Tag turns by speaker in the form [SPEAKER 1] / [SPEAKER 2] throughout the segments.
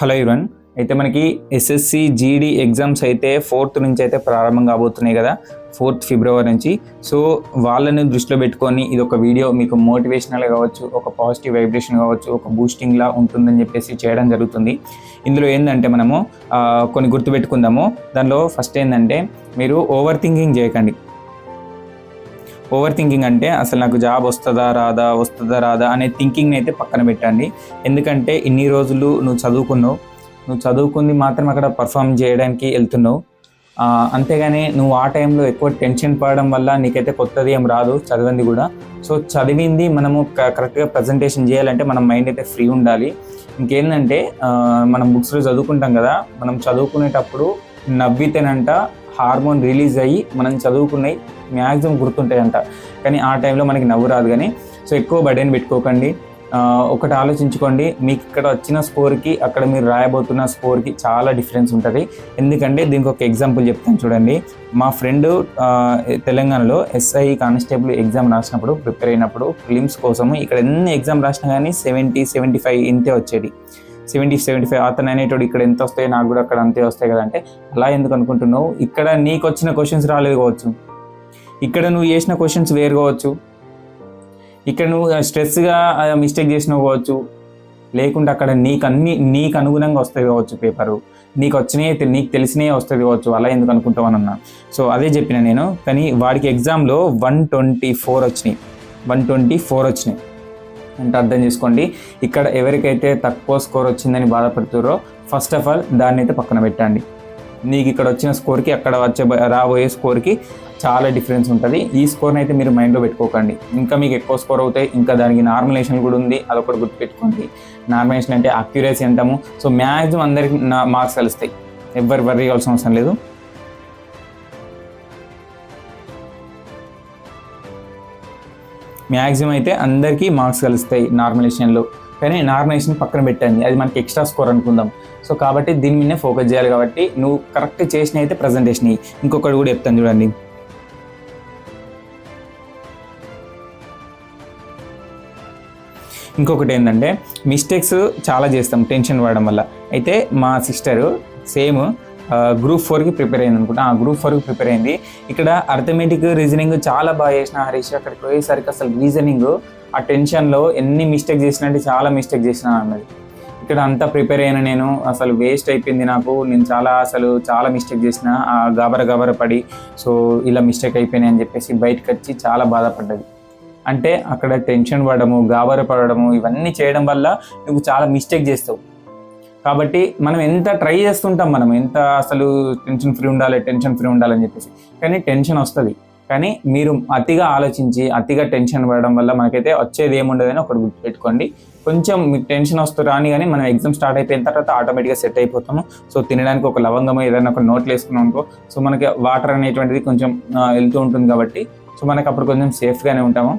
[SPEAKER 1] Hello ఇవన్ అయితే మనకి ఎస్ఎస్సి జీడీ ఎగ్జామ్స్ అయితే ఫోర్త్ నుంచి అయితే ప్రారంభం కాబోతున్నాయి కదా ఫోర్త్ ఫిబ్రవరి నుంచి. సో వాళ్ళని దృష్టిలో పెట్టుకొని ఇది ఒక వీడియో మీకు మోటివేషనల్ కావచ్చు ఒక పాజిటివ్ వైబ్రేషన్ కావచ్చు ఒక బూస్టింగ్లా ఉంటుందని చెప్పేసి చేయడం జరుగుతుంది. ఇందులో ఏంటంటే మనము కొన్ని గుర్తుపెట్టుకుందాము. దానిలో ఫస్ట్ ఏంటంటే మీరు ఓవర్ థింకింగ్ చేయకండి. ఓవర్ థింకింగ్ అంటే అసలు నాకు జాబ్ వస్తుందా రాదా వస్తుందా రాదా అనే థింకింగ్ని అయితే పక్కన పెట్టండి. ఎందుకంటే ఇన్ని రోజులు నువ్వు చదువుకున్నావు. నువ్వు చదువుకుంది మాత్రం అక్కడ పర్ఫామ్ చేయడానికి వెళ్తున్నావు. అంతేగాని నువ్వు ఆ టైంలో ఎక్కువ టెన్షన్ పడడం వల్ల నీకైతే కొత్తది ఏం రాదు చదివింది కూడా. సో చదివింది మనము కరెక్ట్గా ప్రజెంటేషన్ చేయాలంటే మన మైండ్ అయితే ఫ్రీ ఉండాలి. ఇంకేంటంటే మనం బుక్స్లో చదువుకుంటాం కదా మనం చదువుకునేటప్పుడు నవ్వితేనంట హార్మోన్ రిలీజ్ అయ్యి మనం చదువుకున్నవి మ్యాక్సిమం గుర్తుంటాయంట. కానీ ఆ టైంలో మనకి నవ్వు రాదు కానీ. సో ఎక్కువ బర్డెన్ పెట్టుకోకండి. ఒకటి ఆలోచించుకోండి. మీకు ఇక్కడ వచ్చిన స్కోర్కి అక్కడ మీరు రాయబోతున్న స్కోర్కి చాలా డిఫరెన్స్ ఉంటుంది. ఎందుకంటే దీనికి ఒక ఎగ్జాంపుల్ చెప్తాను చూడండి. మా ఫ్రెండ్ తెలంగాణలో ఎస్ఐ కానిస్టేబుల్ ఎగ్జామ్ రాసినప్పుడు ప్రిపేర్ అయినప్పుడు ఫిలిమ్స్ కోసము ఇక్కడ ఎన్ని ఎగ్జామ్ రాసినా కానీ సెవెంటీ సెవెంటీ ఫైవ్ ఇంతే వచ్చేది. సెవెంటీ సెవెంటీ ఫైవ్ అతను అనేటోడు ఇక్కడ ఎంత వస్తాయి నాకు కూడా అక్కడ అంతే వస్తాయి కదా అంటే అలా ఎందుకు అనుకుంటున్నావు? ఇక్కడ నీకు వచ్చిన క్వశ్చన్స్ రాలేదు కావచ్చు. ఇక్కడ నువ్వు చేసిన క్వశ్చన్స్ వేరు కావచ్చు. ఇక్కడ నువ్వు స్ట్రెస్గా మిస్టేక్ చేసినావు కావచ్చు. లేకుంటే అక్కడ నీకు అన్ని నీకు అనుగుణంగా వస్తుంది కావచ్చు పేపరు నీకు వచ్చినాయి నీకు తెలిసినవి వస్తుంది కావచ్చు. అలా ఎందుకు అనుకుంటావు అన్నా. సో అదే చెప్పిన నేను కానీ వాడికి ఎగ్జామ్లో వన్ ట్వంటీ ఫోర్ వచ్చినాయి. వన్ ట్వంటీ ఫోర్ వచ్చినాయి. అంటే అర్థం చేసుకోండి. ఇక్కడ ఎవరికైతే తక్కువ స్కోర్ వచ్చిందని బాధపడుతున్నారో ఫస్ట్ ఆఫ్ ఆల్ దాన్ని అయితే పక్కన పెట్టండి. నీకు ఇక్కడ వచ్చిన స్కోర్కి అక్కడ వచ్చే రాబోయే స్కోర్కి చాలా డిఫరెన్స్ ఉంటుంది. ఈ స్కోర్ని అయితే మీరు మైండ్లో పెట్టుకోకండి. ఇంకా మీకు ఎక్కువ స్కోర్ అవుతాయి. ఇంకా దానికి నార్మలేషన్ కూడా ఉంది. అదొకటి గుర్తుపెట్టుకోండి. నార్మలేషన్ అంటే అక్యురేసీ అంటాము. సో మ్యాక్సిమం అందరికి నా మార్క్స్ కలుస్తాయి ఎవ్వరు వర్రీ అవసరం లేదు. మ్యాక్సిమం అయితే అందరికీ మార్క్స్ కలుస్తాయి నార్మలేషన్లో కానీ నార్మలేషన్ పక్కన పెట్టండి. అది మనకి ఎక్స్ట్రా స్కోర్ అనుకుందాం. సో కాబట్టి దీని మీదనే ఫోకస్ చేయాలి కాబట్టి నువ్వు కరెక్ట్ చేసిన అయితే ప్రజెంటేషన్ ఇంకొకటి కూడా చెప్తాను చూడండి. ఇంకొకటి ఏంటంటే మిస్టేక్స్ చాలా చేస్తాం టెన్షన్ పడడం వల్ల. అయితే మా సిస్టరు సేమ్ గ్రూప్ ఫోర్కి ప్రిపేర్ అయింది అనుకుంటా. ఆ గ్రూప్ ఫోర్కి ప్రిపేర్ అయింది. ఇక్కడ అర్థమెటిక్ రీజనింగ్ చాలా బాగా చేసిన హరీష్ అక్కడికి పోయేసరికి అసలు రీజనింగ్ ఆ టెన్షన్లో ఎన్ని మిస్టేక్ చేసినంటే చాలా మిస్టేక్ చేసిన అన్నది ఇక్కడ అంతా ప్రిపేర్ అయిన నేను. అసలు వేస్ట్ అయిపోయింది నాకు. నేను చాలా అసలు చాలా మిస్టేక్ చేసిన. ఆ గాబర గాబర పడి సో ఇలా మిస్టేక్ అయిపోయినాయి అని చెప్పేసి బయటకు వచ్చి చాలా బాధపడ్డది. అంటే అక్కడ టెన్షన్ పడము గాబర పడడము ఇవన్నీ చేయడం వల్ల నువ్వు చాలా మిస్టేక్ చేస్తావు. కాబట్టి మనం ఎంత ట్రై చేస్తుంటాం మనం? ఎంత అసలు టెన్షన్ ఫ్రీ ఉండాలి టెన్షన్ ఫ్రీ ఉండాలని చెప్పేసి. కానీ టెన్షన్ వస్తుంది. కానీ మీరు అతిగా ఆలోచించి అతిగా టెన్షన్ పడడం వల్ల మనకైతే వచ్చేది ఏముండదని ఒకటి గుర్తుపెట్టుకోండి. కొంచెం మీకు టెన్షన్ వస్తూ రాని కానీ మనం ఎగ్జామ్ స్టార్ట్ అయిపోయిన తర్వాత ఆటోమేటిక్గా సెట్ అయిపోతాము. సో తినడానికి ఒక లవంగమో ఏదైనా ఒక నోట్లు వేసుకున్నాం అనుకో సో మనకి వాటర్ అనేటువంటిది కొంచెం వెళ్తూ ఉంటుంది కాబట్టి సో మనకి అప్పుడు కొంచెం సేఫ్గానే ఉంటాము.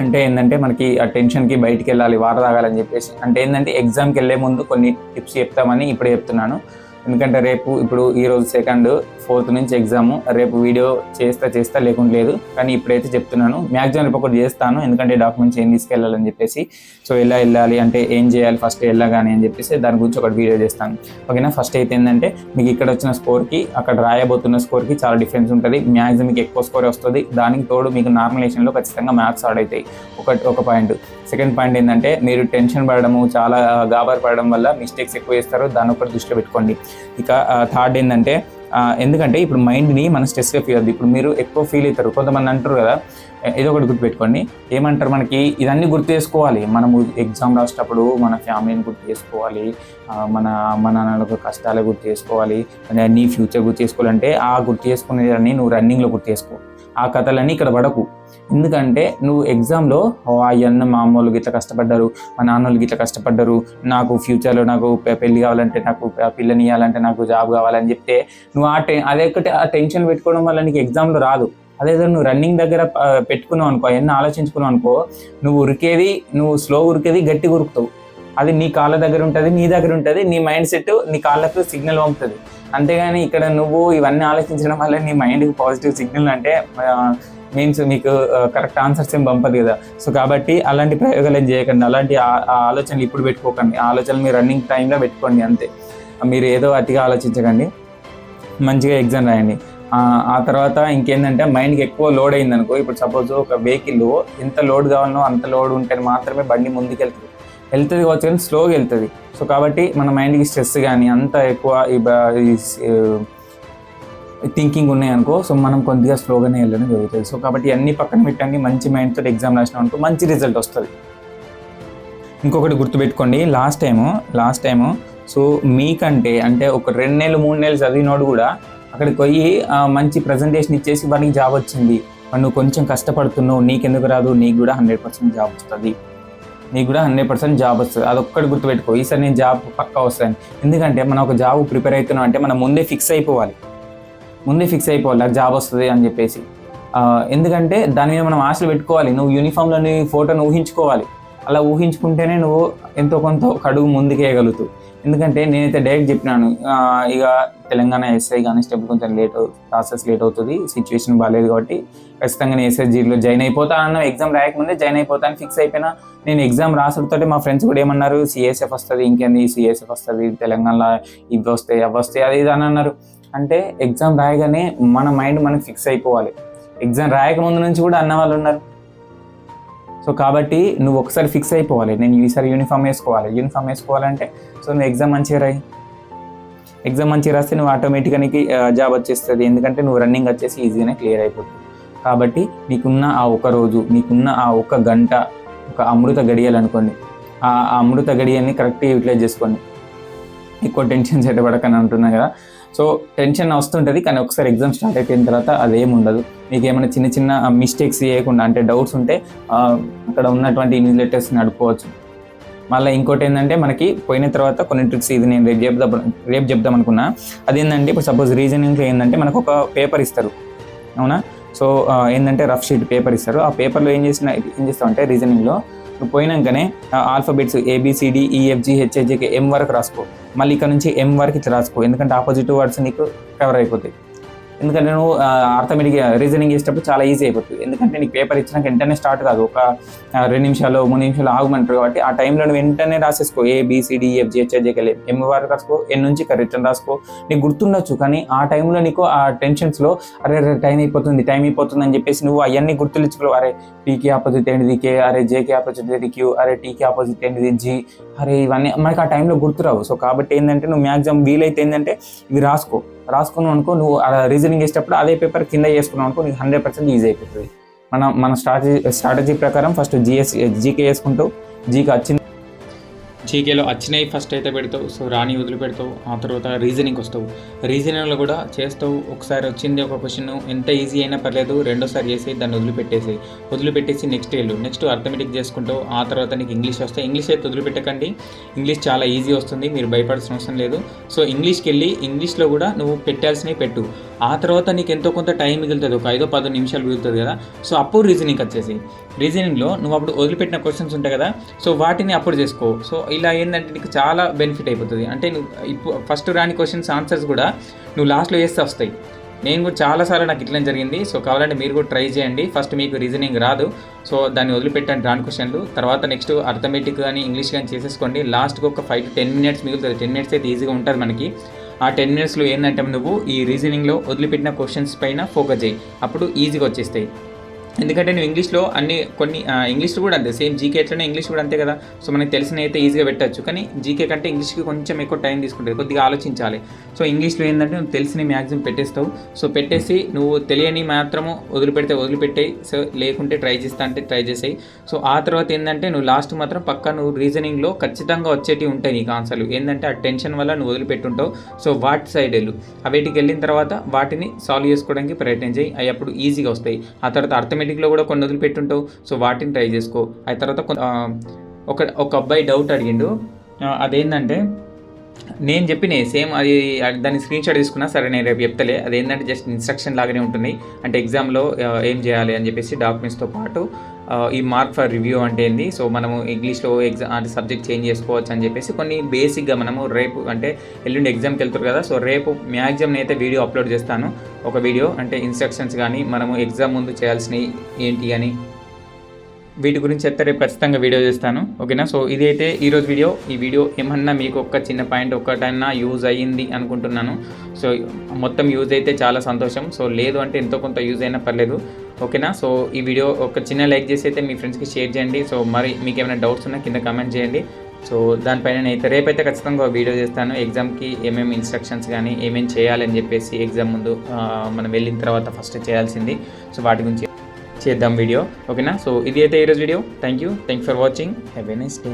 [SPEAKER 1] అంటే ఏంటంటే మనకి ఆ టెన్షన్కి బయటికి వెళ్ళాలి వాటర్ తాగాలని చెప్పేసి. అంటే ఏంటంటే ఎగ్జామ్కి వెళ్ళే ముందు కొన్ని టిప్స్ చెప్తామని ఇప్పుడు చెప్తున్నాను. ఎందుకంటే రేపు ఇప్పుడు ఈ రోజు సెకండ్ ఫోర్త్ నుంచి ఎగ్జామ్ రేపు వీడియో చేస్తా చేస్తా లేకుండా లేదు. కానీ ఇప్పుడైతే చెప్తున్నాను మ్యాక్సిమం రేపు ఒకటి చేస్తాను ఎందుకంటే డాక్యుమెంట్స్ ఏం తీసుకెళ్ళాలని చెప్పేసి. సో ఎలా వెళ్ళాలి అంటే ఏం చేయాలి ఫస్ట్ కానీ అని చెప్పేసి దాని గురించి ఒకటి వీడియో చేస్తాను. ఓకేనా ఫస్ట్ అయితే ఏంటంటే మీకు ఇక్కడ వచ్చిన స్కోర్కి అక్కడ రాయబోతున్న స్కోర్కి చాలా డిఫరెన్స్ ఉంటుంది. మ్యాక్సిమం మీకు ఎక్కువ స్కోర్ వస్తుంది. దానికి తోడు మీకు నార్మలేషన్లో ఖచ్చితంగా మ్యాథ్స్ ఆడ్ అవుతాయి. ఒక ఒక పాయింట్ సెకండ్ పాయింట్ ఏంటంటే మీరు టెన్షన్ పడడము చాలా గాబర్ పడడం వల్ల మిస్టేక్స్ ఎక్కువ చేస్తారు. దాని ఒకటి దృష్టిలో పెట్టుకోండి. ఇక థర్డ్ ఏంటంటే ఎందుకంటే ఇప్పుడు మైండ్ని మనం స్ట్రెస్గా ఫీల్ అవుతుంది ఇప్పుడు మీరు ఎక్కువ ఫీల్ అవుతారు. కొంతమంది అంటారు కదా ఏదో ఒకటి గుర్తుపెట్టుకోండి. ఏమంటారు మనకి? ఇదన్నీ గుర్తు చేసుకోవాలి. మనము ఎగ్జామ్ రాసేటప్పుడు మన ఫ్యామిలీని గుర్తు చేసుకోవాలి. మన అమ్మ నాన్నలకు కష్టాలు గుర్తు చేసుకోవాలి. అంటే నీ ఫ్యూచర్ గుర్తు చేసుకోవాలంటే ఆ గుర్తు చేసుకునేదాన్ని నువ్వు రన్నింగ్లో గుర్తు చేసుకో. ఆ కథలన్నీ ఇక్కడ పడకు. ఎందుకంటే నువ్వు ఎగ్జామ్లో అయ్యన్న మా అమ్మోళ్ళు ఇట్లా కష్టపడ్డారు మా నాన్నోళ్ళు ఇట్లా కష్టపడ్డారు నాకు ఫ్యూచర్లో నాకు పెళ్ళి పెళ్ళి కావాలంటే నాకు పిల్లని ఇవ్వాలంటే నాకు జాబ్ కావాలని చెప్తే నువ్వు ఆ టెన్ అదే ఒకటి ఆ టెన్షన్ పెట్టుకోవడం వల్ల నీకు ఎగ్జామ్లో రాదు. అదే నువ్వు రన్నింగ్ దగ్గర పెట్టుకున్నావు అనుకో అవన్నీ ఆలోచించుకున్నావు అనుకో నువ్వు ఉరికేది నువ్వు స్లో ఉరికేది గట్టి ఉరుకుతావు. అది నీ కాళ్ళ దగ్గర ఉంటుంది నీ దగ్గర ఉంటుంది నీ మైండ్ సెట్ నీ కాళ్ళకు సిగ్నల్ పంపుతుంది. అంతేగాని ఇక్కడ నువ్వు ఇవన్నీ ఆలోచించడం వల్ల నీ మైండ్కి పాజిటివ్ సిగ్నల్ అంటే మీన్స్ మీకు కరెక్ట్ ఆన్సర్స్ ఏం పంపదు కదా. సో కాబట్టి అలాంటి ప్రయోగాలు ఏం చేయకండి. అలాంటి ఆ- ఆలోచనలు ఇప్పుడు పెట్టుకోకండి. ఆ ఆలోచనలు మీరు రన్నింగ్ టైంలో పెట్టుకోండి అంతే. మీరు ఏదో అతిగా ఆలోచించకండి. మంచిగా ఎగ్జామ్ రాయండి. ఆ తర్వాత ఇంకేంటంటే మైండ్కి ఎక్కువ లోడ్ అయింది అనుకో ఇప్పుడు సపోజ్ ఒక వెహికల్ ఎంత లోడ్ కావాలనో అంత లోడ్ ఉంటే మాత్రమే బండి ముందుకెళ్తుంది. వెళ్తుంది కావచ్చు కానీ స్లోగా వెళ్తుంది. సో కాబట్టి మన మైండ్కి స్ట్రెస్ కానీ అంత ఎక్కువ ఈ థింకింగ్ ఉన్నాయనుకో సో మనం కొద్దిగా స్లోగానే వెళ్ళడం జరుగుతుంది. సో కాబట్టి అన్ని పక్కన పెట్టండి మంచి మైండ్తో ఎగ్జామ్ రాసినాం అనుకో మంచి రిజల్ట్ వస్తుంది. ఇంకొకటి గుర్తుపెట్టుకోండి last time last time so మీకంటే అంటే ఒక రెండు నెలలు మూడు నెలలు చదివినోడు కూడా అక్కడికి పోయి మంచి ప్రజెంటేషన్ ఇచ్చేసి వాడికి జాబ్ వచ్చింది. నువ్వు కొంచెం కష్టపడుతున్నావు నీకెందుకు రాదు నీకు కూడా హండ్రెడ్ పర్సెంట్ జాబ్ వస్తుంది. నీకు కూడా హండ్రెడ్ పర్సెంట్ జాబ్ వస్తుంది. అదొక్కటి గుర్తుపెట్టుకో. ఈసారి నేను జాబ్ పక్కా వస్తాను. ఎందుకంటే మనం ఒక జాబ్ ప్రిపేర్ అవుతున్నాం అంటే మనం ముందే ఫిక్స్ అయిపోవాలి. ముందే ఫిక్స్ అయిపోవాలి. నాకు జాబ్ వస్తుంది అని చెప్పేసి. ఎందుకంటే దాని మీద మనం ఆశలు పెట్టుకోవాలి. నువ్వు యూనిఫామ్లో నీ ఫోటోను ఊహించుకోవాలి. అలా ఊహించుకుంటేనే నువ్వు ఎంతో కొంత కడుగు ముందుకు ముందుకేయగలుగుతావు. ఎందుకంటే నేనైతే డైరెక్ట్ చెప్పినాను ఇక తెలంగాణ ఎస్ఐ కానీ స్టెప్ కొంచెం లేట్ ప్రాసెస్ లేట్ అవుతుంది సిచ్యువేషన్ బాగాలేదు కాబట్టి ఖచ్చితంగా నేను ఎస్ఎస్జీలో జాయిన్ అయిపోతా అన్న ఎగ్జామ్ రాయకముందే జాయిన్ అయిపోతాను ఫిక్స్ అయిపోయినా నేను ఎగ్జామ్ రాసుడుతోటి మా ఫ్రెండ్స్ కూడా ఏమన్నారు సిఎస్ఎఫ్ వస్తుంది ఇంకేంది సిఎస్ఎఫ్ వస్తుంది తెలంగాణలో ఇవి వస్తాయి అవి వస్తాయి అది ఇది అని అన్నారు. అంటే ఎగ్జామ్ రాయగానే మన మైండ్ మనకి ఫిక్స్ అయిపోవాలి. ఎగ్జామ్ రాయక ముందు నుంచి కూడా అన్న వాళ్ళు ఉన్నారు. సో కాబట్టి నువ్వు ఒకసారి ఫిక్స్ అయిపోవాలి. నేను ఈసారి యూనిఫామ్ వేసుకోవాలి. యూనిఫామ్ వేసుకోవాలంటే సో నువ్వు ఎగ్జామ్ మంచిగా రాయి. ఎగ్జామ్ మంచిగా రాస్తే నువ్వు ఆటోమేటిక్గా నీకు జాబ్ వచ్చేస్తుంది. ఎందుకంటే నువ్వు రన్నింగ్ వచ్చేసి ఈజీగానే క్లియర్ అయిపోతుంది కాబట్టి నీకున్న ఆ ఒక రోజు నీకున్న ఆ ఒక గంట ఒక అమృత గడియలు అనుకోండి. ఆ అమృత గడియల్ని కరెక్ట్గా యూటిలైజ్ చేసుకోండి. ఎక్కువ టెన్షన్ పడకని అంటున్నా కదా. సో టెన్షన్ వస్తుంటుంది కానీ ఒకసారి ఎగ్జామ్ స్టార్ట్ అయిపోయిన తర్వాత అదేం ఉండదు మీకు ఏమైనా చిన్న చిన్న మిస్టేక్స్ చేయకుండా అంటే డౌట్స్ ఉంటే అక్కడ ఉన్నటువంటి ఇన్విజిలేటర్స్ నడుపుకోవచ్చు. మళ్ళీ ఇంకోటి ఏంటంటే మనకి పోయిన తర్వాత కొన్ని ట్రిక్స్ ఇది నేను రేపు చెప్దాం రేపు చెప్దాం అనుకున్నా. అదేంటంటే ఇప్పుడు సపోజ్ రీజనింగ్లో ఏంటంటే మనకు ఒక పేపర్ ఇస్తారు. అవునా? సో ఏంటంటే రఫ్ షీట్ పేపర్ ఇస్తారు. ఆ పేపర్లో ఏం చేసిన ఏం చేస్తామంటే రీజనింగ్లో పోయినాకనే alphabets A B C D E F G హెచ్ఐజికి M వరకు రాసుకో. మళ్ళీ ఇక్కడ నుంచి ఎం వరకు ఇట్లా రాసుకో. ఎందుకంటే ఆపోజిట్ వర్డ్స్ నీకు కవర్ అయిపోతాయి. ఎందుకంటే నువ్వు ఆర్థమెటిక్ రీజనింగ్ చేసేటప్పుడు చాలా ఈజీ అయిపోతుంది. ఎందుకంటే నీకు పేపర్ ఇచ్చినాక వెంటనే స్టార్ట్ కాదు. ఒక రెండు నిమిషాలు మూడు నిమిషాలు ఆగమంటారు కాబట్టి ఆ టైంలో నువ్వు వెంటనే రాసేసుకో. ఏ బీసీడీ ఎఫ్ జిహెచ్ఐజేకెళ్ళి ఎం వరకు రాసుకో. ఎన్ నుంచి రిటర్న్ రాసుకో. నీకు గుర్తుండొచ్చు కానీ ఆ టైంలో నీకు ఆ టెన్షన్స్లో అరే అరే టైం అయిపోతుంది టైం అయిపోతుంది అని చెప్పేసి నువ్వు అవన్నీ గుర్తులిచ్చుకో అరే పీకే ఆపోజిట్ ఏంటిది? కే అరే జేకే ఆపోజిట్ ఏంటిది? క్యూ అరే టీకే ఆపోజిట్ ఏంటిది? జీ అరే ఇవన్నీ మనకి ఆ టైంలో గుర్తురావు. సో కాబట్టి ఏంటంటే నువ్వు మ్యాక్సిమం వీలైతే ఏంటంటే ఇవి రాసుకో. రాసుకున్నావు అనుకో నువ్వు రీజనింగ్ చేసేటప్పుడు అదే పేపర్ కింద చేసుకున్నావు అనుకో నీకు హండ్రెడ్ పర్సెంట్ ఈజీ అయిపోతుంది. మనం మన స్ట్రాటజీ స్ట్రాటజీ ప్రకారం ఫస్ట్ జిఎస్ జీకే వేసుకుంటూ జీకే వచ్చింది జీకేలో వచ్చినాయి ఫస్ట్ అయితే పెడతావు సో రాని వదిలిపెడతావు ఆ తర్వాత రీజనింగ్ వస్తావు. రీజనింగ్లో కూడా చేస్తావు. ఒకసారి వచ్చింది ఒక క్వశ్చన్ ఎంత ఈజీ అయినా పర్లేదు రెండోసారి చేసి దాన్ని వదిలిపెట్టేసి వదిలిపెట్టేసి నెక్స్ట్ వెళ్ళు. నెక్స్ట్ అర్థమెటిక్ చేసుకుంటావు ఆ తర్వాత నీకు ఇంగ్లీష్ వస్తాయి ఇంగ్లీష్ అయితే వదిలిపెట్టకండి. ఇంగ్లీష్ చాలా ఈజీ వస్తుంది మీరు భయపడాల్సిన అవసరం లేదు. సో ఇంగ్లీష్కి వెళ్ళి ఇంగ్లీష్లో కూడా నువ్వు పెట్టాల్సినవి పెట్టు. ఆ తర్వాత నీకు ఎంతో కొంత టైం మిగులుతుంది ఒక ఐదో పదో నిమిషాలు మిగులుతుంది కదా. సో అప్పుడు రీజనింగ్ వచ్చేసి. రీజనింగ్లో నువ్వు అప్పుడు వదిలిపెట్టిన క్వశ్చన్స్ ఉంటాయి కదా సో వాటిని అప్పుడు చేసుకో. సో ఇలా ఏంటంటే నీకు చాలా బెనిఫిట్ అయిపోతుంది. అంటే నువ్వు ఇప్పుడు ఫస్ట్ రాని క్వశ్చన్స్ ఆన్సర్స్ కూడా నువ్వు లాస్ట్లో వేస్తే వస్తాయి. నేను కూడా చాలాసార్లు నాకు ఇట్లా జరిగింది. సో కావాలంటే మీరు కూడా ట్రై చేయండి. ఫస్ట్ మీకు రీజనింగ్ రాదు. సో దాన్ని వదిలిపెట్టండి రాని క్వశ్చన్లు తర్వాత నెక్స్ట్ అర్థమెటిక్ కానీ ఇంగ్లీష్ కానీ చేసేసుకోండి. లాస్ట్కి ఒక ఫైవ్ టు టెన్ మినిట్స్ మిగులుతుంది. టెన్ మినిట్స్ అయితే ఈజీగా ఉంటుంది మనకి. ఆ టెన్ మినిట్స్లో ఏంటంటే నువ్వు ఈ రీజనింగ్లో వదిలిపెట్టిన క్వశ్చన్స్ పైన ఫోకస్ చేయి. అప్పుడు ఈజీగా వచ్చేస్తాయి. ఎందుకంటే నువ్వు ఇంగ్లీష్లో అన్ని కొన్ని ఇంగ్లీష్లో కూడా అంతే. సేమ్ జీకే ఎట్లనే ఇంగ్లీష్ కూడా అంతే కదా. సో మనకి తెలిసిన అయితే ఈజీగా పెట్టచ్చు. కానీ జీకే కంటే ఇంగ్లీష్కి కొంచెం ఎక్కువ టైం తీసుకుంటుంది. కొద్దిగా ఆలోచించాలి. సో ఇంగ్లీష్లో ఏంటంటే నువ్వు తెలిసిన మ్యాక్సిమం పెట్టేస్తావు. సో పెట్టేసి నువ్వు తెలియని మాత్రము వదిలిపెడితే వదిలిపెట్టేయి. సో లేకుంటే ట్రై చేస్తా అంటే ట్రై చేసేయి. సో ఆ తర్వాత ఏంటంటే నువ్వు లాస్ట్ మాత్రం పక్క నువ్వు రీజనింగ్లో ఖచ్చితంగా వచ్చేటివి ఉంటాయి నీకు ఆన్సర్లు. ఏంటంటే ఆ టెన్షన్ వల్ల నువ్వు వదిలిపెట్టుంటావు. సో వాటి సైడ్ వెళ్ళు. అవేటికి వెళ్ళిన తర్వాత వాటిని సాల్వ్ చేసుకోవడానికి ప్రయత్నం చేయి. అవి అప్పుడు ఈజీగా వస్తాయి. ఆ తర్వాత అర్థమెటిక్లో కూడా కొన్ని వదిలిపెట్టుంటావు సో వాటిని ట్రై చేసుకో. ఆ తర్వాత కొ- ఒక ఒక అబ్బాయి డౌట్ అడిగిండు. అదేంటంటే నేను చెప్పిన సేమ్ అది దాన్ని స్క్రీన్ షాట్ తీసుకున్నా సరే నేను రేపు చెప్తలే. అది ఏంటంటే జస్ట్ ఇన్స్ట్రక్షన్ లాగానే ఉంటుంది. అంటే ఎగ్జామ్లో ఏం చేయాలి అని చెప్పేసి డాక్యుమెంట్స్తో పాటు ఈ మార్క్ ఫర్ రివ్యూ అంటే ఏంది? సో మనము ఇంగ్లీష్లో ఎగ్జామ్ అంటే సబ్జెక్ట్ చేంజ్ చేసుకోవచ్చు అని చెప్పేసి కొన్ని బేసిక్గా మనము రేపు అంటే ఎల్లుండి ఎగ్జామ్కి వెళ్తారు కదా సో రేపు మ్యాక్సిమం అయితే వీడియో అప్లోడ్ చేస్తాను. ఒక వీడియో అంటే ఇన్స్ట్రక్షన్స్ కానీ మనము ఎగ్జామ్ ముందు చేయాల్సినవి ఏంటి అని వీటి గురించి అయితే రేపు ఖచ్చితంగా వీడియో చేస్తాను ఓకేనా? సో ఇది అయితే ఈరోజు వీడియో. ఈ వీడియో ఏమన్నా మీకు ఒక్క చిన్న పాయింట్ ఒక్కటైనా యూజ్ అయ్యింది అనుకుంటున్నాను. సో మొత్తం యూజ్ అయితే చాలా సంతోషం. సో లేదు అంటే ఎంతో కొంత యూజ్ అయినా పర్లేదు ఓకేనా? సో ఈ వీడియో ఒక చిన్న లైక్ చేసి అయితే మీ ఫ్రెండ్స్కి షేర్ చేయండి. సో మరి మీకు ఏమైనా డౌట్స్ ఉన్నా కింద కామెంట్ చేయండి. సో దానిపైన అయితే రేపైతే ఖచ్చితంగా వీడియో చేస్తాను. ఎగ్జామ్కి ఏమేమి ఇన్స్ట్రక్షన్స్ కానీ ఏమేమి చేయాలని చెప్పేసి ఎగ్జామ్ ముందు మనం వెళ్ళిన తర్వాత ఫస్ట్ చేయాల్సింది. సో వాటి గురించి చేద్దాం వీడియో ఓకేనా సో ఇది అయితే ఈరోజు video thank you thank for watching have a nice day